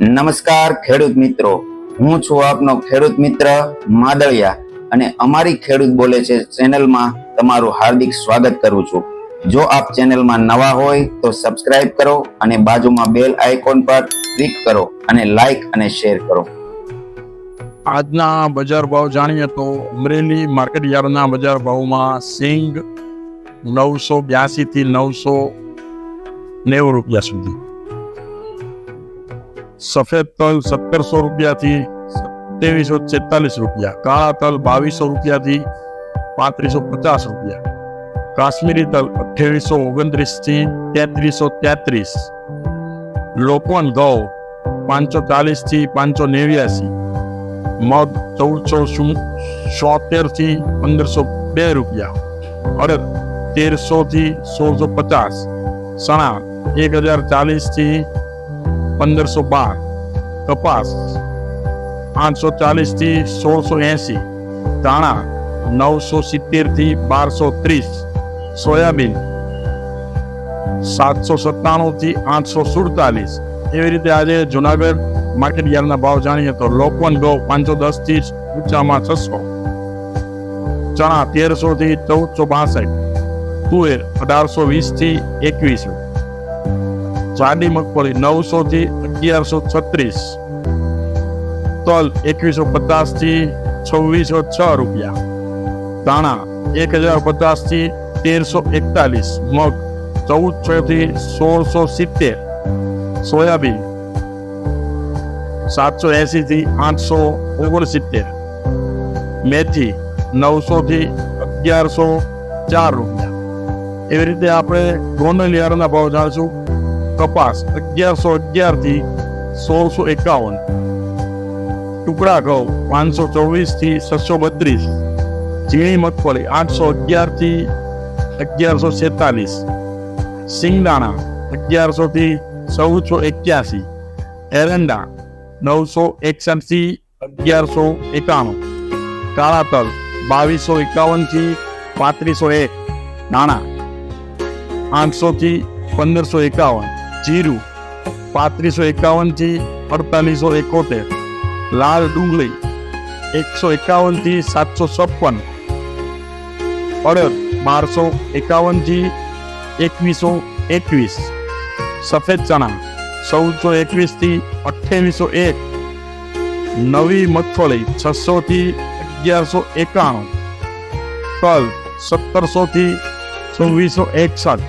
નમસ્કાર ખેડૂત મિત્રો. હું છું આપનો ખેડૂત મિત્ર માદળિયા અને અમારી ખેડૂત બોલે છે ચેનલમાં તમારું હાર્દિક સ્વાગત કરું છું. જો આપ ચેનલમાં નવા હોય તો સબસ્ક્રાઇબ કરો અને બાજુમાં બેલ આઇકોન પર ક્લિક કરો અને લાઈક અને શેર કરો. આજના બજાર ભાવ જાણીએ તો અમરેલી માર્કેટ યાર્ડના બજાર ભાવમાં સિંગ નવસો બ્યાસી થી નવસો નેવું રૂપિયા સુધી. સફેદ તલ સત્તરસો રૂપિયાથી સત્યાવીસો છેતાલીસ રૂપિયા, કાળા તલ બાવીસો રૂપિયાથી પાંત્રીસો પચાસ રૂપિયા, કાશ્મીરી તલ અઠ્યાવીસો ઓગણત્રીસથી તેત્રીસો તેત્રીસ, લોકવન ઘઉં પાંચસો ચાલીસથી પાંચસો નેવ્યાસી મગ ચૌદસો શું થી પંદરસો બે રૂપિયા, અડદ તેરસોથી સોળસો પચાસ સણા એક હજાર ચાલીસથી પંદરસો બાર. કપાસ આઠસો ચાલીસથી સોળસો એંસી ધાણા નવસો સિત્તેરથી બારસો ત્રીસ. સોયાબીન સાતસો સત્તાણું થી આઠસો સુડતાલીસ. એવી રીતે આજે જુનાગઢ માર્કેટ યાર્ડના ભાવ જાણીએ તો લોકવન ઘઉં પાંચસો દસથી ઊંચામાં છસો. ચણા તેરસો થી ચૌદસો બાસઠ. તુવેર અઢારસો વીસથી એકવીસો. જાડી મગફળી નવસો થી અગિયારસો છત્રીસ. તલ એકવીસો પચાસથી છવ્વીસો છ રૂપિયા. દાણા એક હજાર પચાસથી તેરસો એકતાલીસ. મગ ચૌદસો થી સોળસો સિત્તેર. સોયાબીન સાતસો એસી થી આઠસો ઓગણસિત્તેર. મેથી નવસો થી અગિયારસો ચાર રૂપિયા. એવી રીતે આપણે ગોંડલ યારના ભાવ જાણીશું. કપાસ અગિયારસો અગિયારથી સોળસો એકાવન. ટુકડા ઘઉં પાંચસો ચોવીસથી છસો બત્રીસ. ઝીણી મગફળી આઠસો અગિયારથી અગિયારસો છેતાલીસ. સિંગદાણા અગિયારસો થી ચૌદસો એક્યાસી. એરંડા નવસો એકસઠથી અગિયારસો એકાણું. કાળા તલ બાવીસો એકાવનથી પાંત્રીસો એક. નાણાં આઠસો થી પંદરસો એકાવન. જીરું, પાંત્રીસો એકાવનથી અડતાલીસો એકોતેર, લાલ ડુંગળી, એકસો એકાવનથી સાતસો છપ્પન, અડદ બારસો એકાવનથી એકવીસો એકવીસ, સફેદ ચણા ચૌદસો એકવીસથી અઠ્યાવીસો એક, નવી મગફળી છસોથી અગિયારસો એકાણું, તલ સત્તરસોથી છવ્વીસો એકસઠ,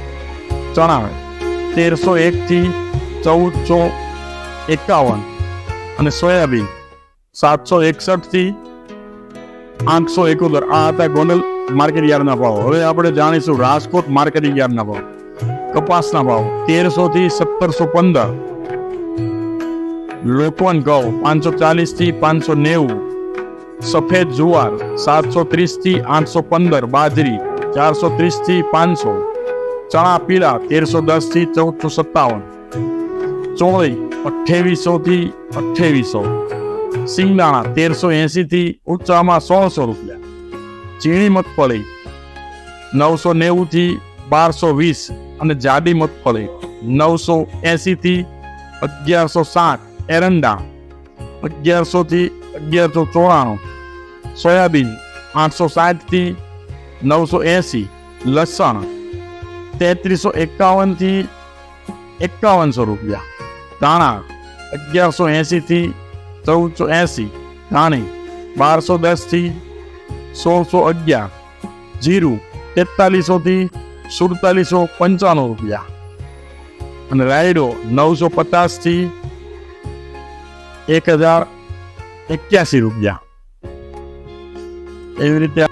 ચણા તેરસો એકથી ચૌદ ચૌદસો એકાવન અને સોયાબીન સાતસો એકસઠથી આઠસો એકોતેર. આ હતા ગોંડલ માર્કેટ યાર્ડના ભાવ. હવે આપણે જાણીશું રાજકોટ માર્કેટ યાર્ડના ભાવ. કપાસના ભાવ તેરસો થી સત્તરસો પંદર. લોકવન ઘઉં પાંચસો ચાલીસથી પાંચસો નેવું. સફેદ જુવાર સાતસો ત્રીસથી આઠસો પંદર. બાજરી ચારસો ત્રીસથી પાંચસો. ચણા પીળા તેરસો દસથી ચૌદસો સત્તાવન. ચોળી અઠ્યાવીસો થી અઠ્યાવીસો. સિંગદાણા તેરસો એસી થી ઊંચામાં સોળસો રૂપિયા. ચીણી મગફળી નવસો નેવું થી બારસો વીસ અને જાડી મગફળી નવસો એસી થી અગિયારસો સાઠ. એરંડા અગિયારસો થી અગિયારસો ચોરાણું. સોયાબીન આઠસો સાઠથી નવસો એસી લસણ તેત્રીસો એકાવનથી એકાવનસો રૂપિયા. ધાણા અગિયારસો એસી થી ચૌદસો એંસી ધાણી બારસો દસથી સોળસો અગિયાર. જીરું તેતાલીસો થી સુડતાલીસો પંચાણું રૂપિયા. અને રાયડો નવસો પચાસથી એક હજાર એક્યાસી રૂપિયા. એવી રીતે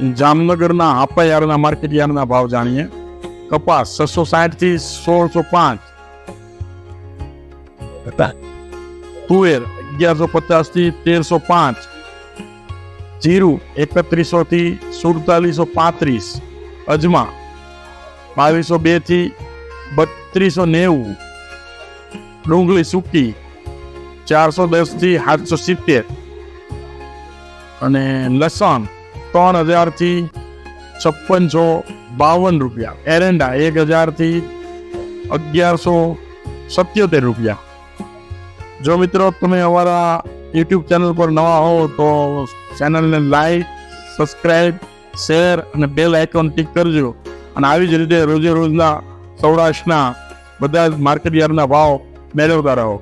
જામનગરના હાપા યાર્ડના માર્કેટ યાર્ડના ભાવ જાણીએ. કપાસ છસો સાઠથી સોળસો પાંચ. તુવેર અગિયારસો પચાસથી તેરસો પાંચ. જીરું એકત્રીસો થી સુડતાલીસો પાંત્રીસ. અજમા બાવીસો બેથી બત્રીસો નેવું. ડુંગળી સૂકી ચારસો દસથી સાતસો સિત્તેર. અને લસણ ત્રણ હજારથી છપ્પનસો બાવન રૂપિયા. એરંડા એક હજારથી અગિયારસો સત્યોતેર રૂપિયા. જો મિત્રો તમે અમારા યુટ્યુબ ચેનલ પર નવા હો તો ચેનલને લાઈક સબસ્ક્રાઈબ શેર અને બેલ આઇકોન ટિક કરજો. અને આવી જ રીતે રોજે રોજના સૌરાષ્ટ્રના બધા જ માર્કેટ યાર્ડના ભાવ મેળવતા રહો.